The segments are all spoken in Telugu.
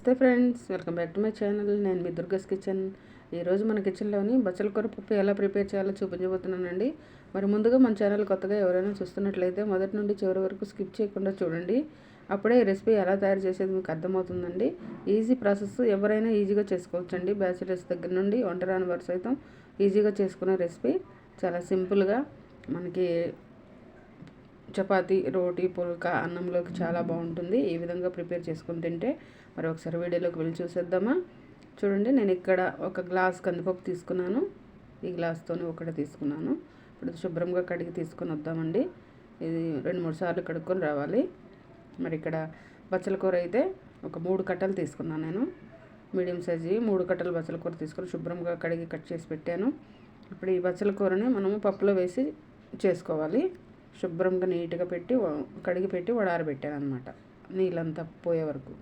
నమస్తే friends welcome back to my channel. నేను మీ దుర్గస్ కిచెన్. ఈరోజు మన కిచెన్లోని బచ్చల కూర పప్పు ఎలా ప్రిపేర్ చేయాలో చూపించబోతున్నానండి. మరి ముందుగా మన ఛానల్ కొత్తగా ఎవరైనా చూస్తున్నట్లయితే మొదటి నుండి చివరి వరకు స్కిప్ చేయకుండా చూడండి. అప్పుడే ఈ రెసిపీ ఎలా తయారు చేసేది మీకు అర్థమవుతుందండి. ఈజీ ప్రాసెస్ ఎవరైనా ఈజీగా చేసుకోవచ్చండి. బ్యాచిలర్స్ దగ్గర నుండి వంట రాని వారు సైతం ఈజీగా చేసుకునే రెసిపీ. చాలా సింపుల్గా మనకి చపాతి రోటీ పుల్కా అన్నంలోకి చాలా బాగుంటుంది. ఈ విధంగా ప్రిపేర్ చేసుకొని తింటే మరి ఒకసారి వీడియోలోకి వెళ్ళి చూసేద్దామా? చూడండి నేను ఇక్కడ ఒక గ్లాస్ కందిపప్పు తీసుకున్నాను. ఈ గ్లాస్తోనే ఒకటి తీసుకున్నాను. ఇప్పుడు శుభ్రంగా కడిగి తీసుకొని వద్దామండి. ఇది రెండు మూడు సార్లు కడుక్కొని రావాలి. మరి ఇక్కడ బచ్చల కూర అయితే ఒక మూడు కట్టలు తీసుకున్నాను నేను. మీడియం సైజు మూడు కట్టలు బచ్చల కూర తీసుకొని శుభ్రంగా కడిగి కట్ చేసి పెట్టాను. ఇప్పుడు ఈ బచ్చల కూరని మనము పప్పులో వేసి చేసుకోవాలి. శుభ్రంగా నీట్గా పెట్టి కడిగి పెట్టి వడారబెట్టాను అనమాట నీళ్ళంతా పోయే వరకు.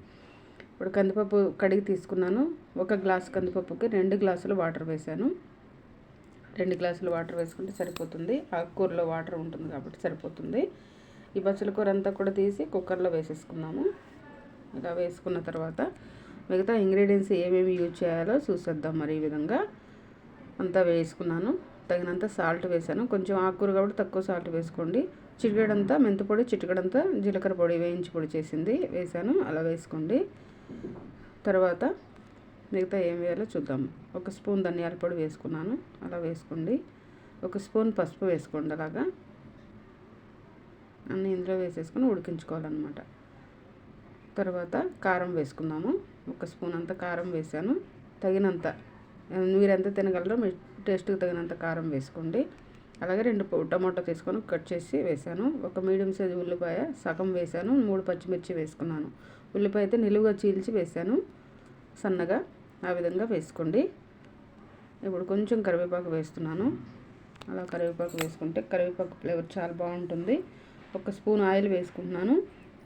ఇప్పుడు కందిపప్పు కడిగి తీసుకున్నాను. ఒక గ్లాస్ కందిపప్పుకి రెండు గ్లాసులు వాటర్ వేసాను రెండు గ్లాసులు వాటర్ వేసుకుంటే సరిపోతుంది. ఆకుకూరలో వాటర్ ఉంటుంది కాబట్టి సరిపోతుంది. ఈ బచ్చల కూర అంతా కూడా తీసి కుక్కర్లో వేసేసుకున్నాము. ఇలా వేసుకున్న తర్వాత మిగతా ఇంగ్రీడియంట్స్ ఏమేమి యూజ్ చేయాలో చూసేద్దాం మరి ఈ విధంగా. అంతా వేసుకున్నాను. తగినంత సాల్ట్ వేసాను కొంచెం ఆకుకూర కాబట్టి తక్కువ సాల్ట్ వేసుకోండి. చిటికడంతా మెంతిపొడి చిటికడంతా జీలకర్ర పొడి వేయించి పొడి చేసింది. వేసాను అలా వేసుకోండి. తర్వాత మిగతా ఏం వేయాలో చూద్దాం. ఒక స్పూన్ ధనియాల పొడి వేసుకున్నాను. అలా వేసుకోండి. ఒక స్పూన్ పసుపు వేసుకోండి అలాగా. అన్నీ ఇందులో వేసేసుకొని ఉడికించుకోవాలన్నమాట. తర్వాత కారం వేసుకున్నాము ఒక స్పూన్ అంత కారం వేసాను. తగినంత మీరు ఎంత తినగలరో మీ టేస్ట్కి తగినంత కారం వేసుకోండి. అలాగే రెండు టమాటో తీసుకొని కట్ చేసి వేసాను. ఒక మీడియం సైజు ఉల్లిపాయ సగం వేసాను. మూడు పచ్చిమిర్చి వేసుకున్నాను. ఉల్లిపాయ అయితే నిలువుగా చీల్చి వేసాను సన్నగా ఆ విధంగా వేసుకోండి. ఇప్పుడు కొంచెం కరివేపాకు వేస్తున్నాను. అలా కరివేపాకు వేసుకుంటే కరివేపాకు ఫ్లేవర్ చాలా బాగుంటుంది. ఒక స్పూన్ ఆయిల్ వేసుకుంటున్నాను.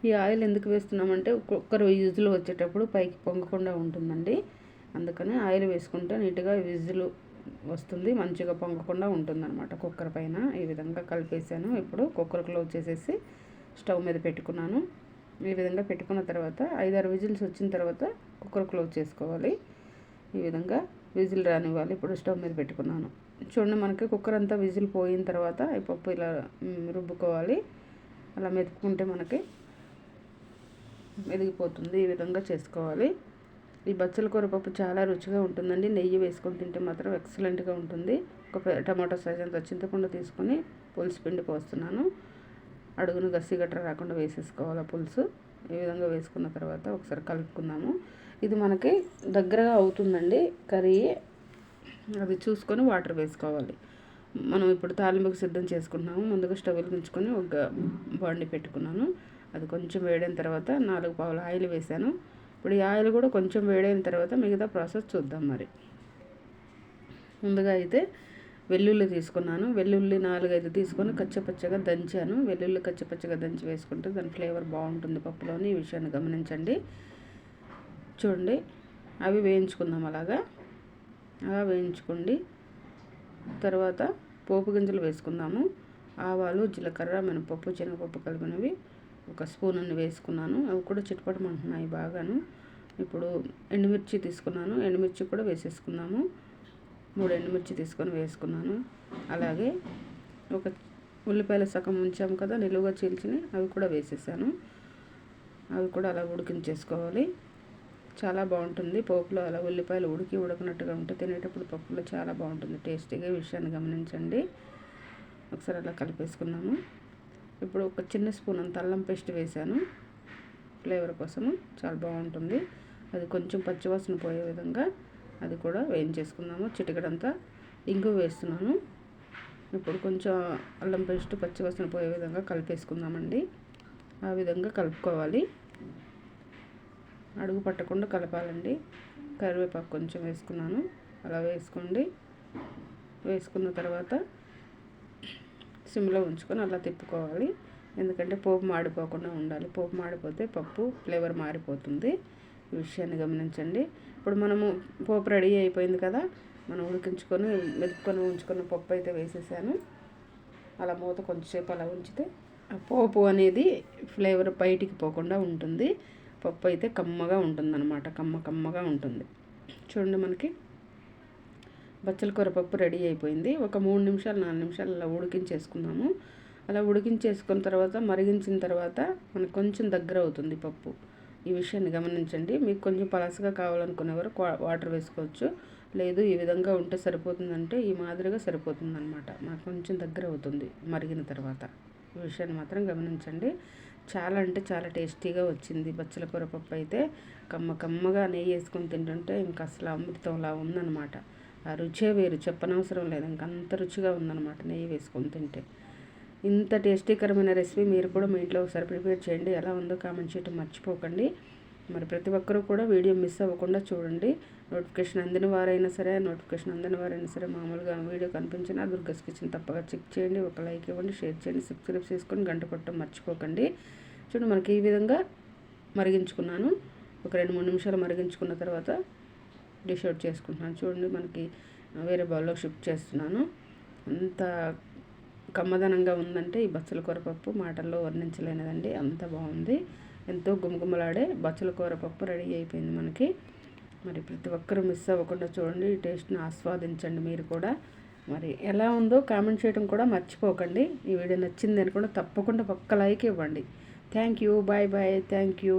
ఈ ఆయిల్ ఎందుకు వేస్తున్నామంటే కుక్కర్ యూజ్లో వచ్చేటప్పుడు పైకి పొంగకుండా ఉంటుందండి. అందుకని ఆయిల్ వేసుకుంటే నీట్గా విజులు వస్తుంది. మంచిగా పొంగకుండా ఉంటుంది అనమాట కుక్కర్ పైన. ఈ విధంగా కలిపేసాను ఇప్పుడు కుక్కర్ క్లోజ్ చేసేసి స్టవ్ మీద పెట్టుకున్నాను. ఈ విధంగా పెట్టుకున్న తర్వాత ఐదారు విజిల్స్ వచ్చిన తర్వాత కుక్కర్ క్లోజ్ చేసుకోవాలి. ఈ విధంగా విజిల్ రానివ్వాలి. ఇప్పుడు స్టవ్ మీద పెట్టుకున్నాను. చూడండి మనకి కుక్కర్ అంతా విజిల్ పోయిన తర్వాత ఈ పప్పు ఇలా రుబ్బుకోవాలి. అలా మెతుకుంటే మనకి మెదిగిపోతుంది. ఈ విధంగా చేసుకోవాలి. ఈ బచ్చల కూర పప్పు చాలా రుచిగా ఉంటుందండి. నెయ్యి వేసుకొని తింటే మాత్రం ఎక్సలెంట్గా ఉంటుంది. ఒక టమాటో సైజ్ అంత చింతపండు తీసుకొని పులుసు పిండి పోస్తున్నాను. అడుగును గస్సి గట్ర రాకుండా వేసేసుకోవాలి పులుసు. ఈ విధంగా వేసుకున్న తర్వాత ఒకసారి కలుపుకుందాము. ఇది మనకి దగ్గరగా అవుతుందండి కర్రీ. అది చూసుకొని వాటర్ వేసుకోవాలి. మనం ఇప్పుడు తాలింపుకి సిద్ధం చేసుకుంటున్నాము. ముందుగా స్టవ్ వెలిగించుకొని ఒక బాండి పెట్టుకున్నాను. అది కొంచెం వేడైన తర్వాత నాలుగు పావుల ఆయిల్ వేసాను ఇప్పుడు ఈ ఆయిల్ కూడా కొంచెం వేడైన తర్వాత మిగతా ప్రాసెస్ చూద్దాం మరి. ముందుగా అయితే వెల్లుల్లి తీసుకున్నాను. వెల్లుల్లి నాలుగైదు తీసుకొని కచ్చపచ్చగా దంచాను. వెల్లుల్లి కచ్చపచ్చగా దంచి వేసుకుంటే దాని ఫ్లేవర్ బాగుంటుంది పప్పులోని. ఈ విషయాన్ని గమనించండి. చూడండి. అవి వేయించుకుందాం అలాగా. అలా వేయించుకోండి. తర్వాత పోపు గింజలు వేసుకుందాము. ఆవాలు జీలకర్ర మినపప్పు శనగపప్పు కలిపినవి ఒక స్పూన్ అన్ని వేసుకున్నాను. అవి కూడా చిటపటమంటున్నాయి బాగాను. ఇప్పుడు ఎండుమిర్చి తీసుకున్నాను. ఎండుమిర్చి కూడా వేసేసుకున్నాము మూడు ఎండుమిర్చి తీసుకొని వేసుకున్నాను. అలాగే ఒక ఉల్లిపాయల సగం ఉంచాము కదా నిలువుగా చీల్చిని అవి కూడా వేసేసాను. అవి కూడా అలా ఉడికించేసుకోవాలి. చాలా బాగుంటుంది పోపులో అలా ఉల్లిపాయలు ఉడికి ఉడకనట్టుగా ఉంటే తినేటప్పుడు పప్పులో చాలా బాగుంటుంది. టేస్టీగా విషయాన్ని గమనించండి. ఒకసారి అలా కలిపేసుకున్నాము ఇప్పుడు ఒక చిన్న స్పూన్ అంత అల్లం పేస్ట్ వేసాను. ఫ్లేవర్ కోసము చాలా బాగుంటుంది. అది కొంచెం పచ్చివాసన పోయే విధంగా అది కూడా వేయించేసుకున్నాము చిటికడంతా ఇంగు వేస్తున్నాను. ఇప్పుడు కొంచెం అల్లం పేస్ట్ పచ్చివాసన పోయే విధంగా కలిపేసుకుందామండి. ఆ విధంగా కలుపుకోవాలి. అడుగు పట్టకుండా కలపాలండి. కరివేపాకు కొంచెం వేసుకున్నాను. అలా వేసుకోండి. వేసుకున్న తర్వాత సిమ్లో ఉంచుకొని అలా తిప్పుకోవాలి. ఎందుకంటే పోపు మాడిపోకుండా ఉండాలి. పోపు మాడిపోతే పప్పు ఫ్లేవర్ మారిపోతుంది. ఈ విషయాన్ని గమనించండి. ఇప్పుడు మనము పోపు రెడీ అయిపోయింది కదా మనం ఉడికించుకొని మెదుపుకొని ఉంచుకున్న పప్పు అయితే వేసేసాను. అలా మూత కొంచెంసేపు అలా ఉంచితే ఆ పోపు అనేది ఫ్లేవర్ బయటికి పోకుండా ఉంటుంది. పప్పు అయితే కమ్మగా ఉంటుందన్నమాట కమ్మ కమ్మగా ఉంటుంది. చూడండి మనకి బచ్చల కూర పప్పు రెడీ అయిపోయింది. ఒక మూడు నిమిషాలు నాలుగు నిమిషాలు అలా ఉడికించేసుకున్నాము అలా ఉడికించేసుకున్న తర్వాత మరిగించిన తర్వాత మనకు కొంచెం దగ్గర అవుతుంది పప్పు. ఈ విషయాన్ని గమనించండి. మీకు కొంచెం పలసగా కావాలనుకునేవారు వాటర్ వేసుకోవచ్చు. లేదు ఈ విధంగా ఉంటే సరిపోతుందంటే ఈ మాదిరిగా సరిపోతుందనమాట మాకు కొంచెం దగ్గర అవుతుంది మరిగిన తర్వాత. ఈ విషయాన్ని మాత్రం గమనించండి. చాలా అంటే చాలా టేస్టీగా వచ్చింది. బచ్చల కూర పప్పు అయితే కమ్మ కమ్మగా నెయ్యి వేసుకొని తింటుంటే ఇంకా అసలు అమృతంలా ఉందన్నమాట. ఆ రుచే వేరు. చెప్పనవసరం లేదు. ఇంకా అంత రుచిగా ఉందన్నమాట నెయ్యి వేసుకొని తింటే. ఇంత టేస్టీకరమైన రెసిపీ మీరు కూడా మీ ఇంట్లో ఒకసారి ప్రిపేర్ చేయండి. ఎలా ఉందో కామెంట్ చేయటం మర్చిపోకండి. మరి ప్రతి ఒక్కరూ కూడా వీడియో మిస్ అవ్వకుండా చూడండి. నోటిఫికేషన్ అందిన వారైనా సరే నోటిఫికేషన్ అందిన వారైనా సరే మామూలుగా వీడియో కనిపించినా దుర్గస్ కిచెన్ తప్పగా చెక్ చేయండి. ఒక లైక్ ఇవ్వండి షేర్ చేయండి సబ్స్క్రైబ్ చేసుకొని గంట కొట్టడం మర్చిపోకండి. చూడండి మనకి ఈ విధంగా మరిగించుకున్నాను. ఒక రెండు మూడు నిమిషాలు మరిగించుకున్న తర్వాత డిష్ అవుట్ చేసుకుంటున్నాను. చూడండి మనకి వేరే బౌల్లో షిఫ్ట్ చేస్తున్నాను. అంత కమ్మదనంగా ఉందంటే ఈ బచ్చల కూర పప్పు మాటల్లో వర్ణించలేనిదండి. అంత బాగుంది. ఎంతో గుమగుమలాడే బచ్చల కూర పప్పు రెడీ అయిపోయింది మనకి. మరి ప్రతి ఒక్కరూ మిస్ అవ్వకుండా చూడండి. ఈ టేస్ట్ని ఆస్వాదించండి మీరు కూడా. మరి ఎలా ఉందో కామెంట్ చేయడం కూడా మర్చిపోకండి. ఈ వీడియో నచ్చింది అనుకుంటే కూడా తప్పకుండా ఒక్క లైక్ ఇవ్వండి. Thank you. Bye bye. Thank you.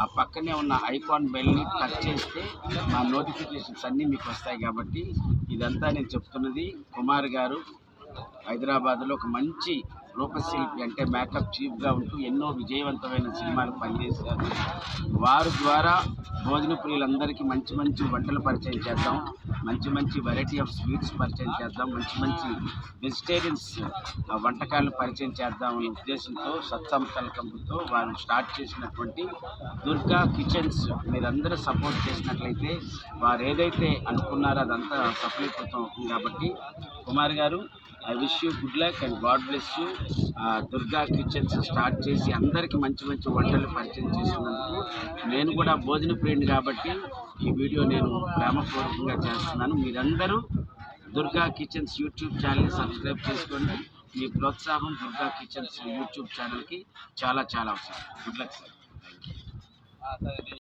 ఆ పక్కనే ఉన్న ఐకాన్ బెల్ని టచ్ చేస్తే మా నోటిఫికేషన్స్ అన్నీ మీకు వస్తాయి కాబట్టి ఇదంతా నేను చెప్తున్నది. కుమార్ గారు హైదరాబాద్లో ఒక మంచి రూపశిల్పి అంటే మేకప్ చీఫ్గా ఉంటూ ఎన్నో విజయవంతమైన సినిమాలు పనిచేశారు. వారి ద్వారా భోజన ప్రియులందరికీ మంచి మంచి వంటలు పరిచయం చేద్దాం. మంచి మంచి వెరైటీ ఆఫ్ స్వీట్స్ పరిచయం చేద్దాం. మంచి మంచి వెజిటేరియన్స్ వంటకాలను పరిచయం చేద్దాం అనే ఉద్దేశంతో సత్సంకల్పంతో వారు స్టార్ట్ చేసినటువంటి దుర్గా కిచెన్స్ మీరందరూ సపోర్ట్ చేసినట్లయితే వారు ఏదైతే అనుకున్నారో అదంతా సఫలీకృతం అవుతుంది కాబట్టి. కుమార్ గారు I wish you good luck and God bless you Durga kitchens start చేసి అందరికీ మంచి మంచి వంటలు పరిచయం చేసినందుకు నేను కూడా భోజన ప్రియుడు కాబట్టి ఈ వీడియో నేను ప్రేమపూర్వకంగా చేస్తున్నాను. మీరందరూ దుర్గా కిచెన్స్ యూట్యూబ్ ఛానల్ని సబ్స్క్రైబ్ చేసుకోండి. మీ ప్రోత్సాహం దుర్గా కిచెన్స్ యూట్యూబ్ ఛానల్కి చాలా చాలా అవసరం. Good luck sir.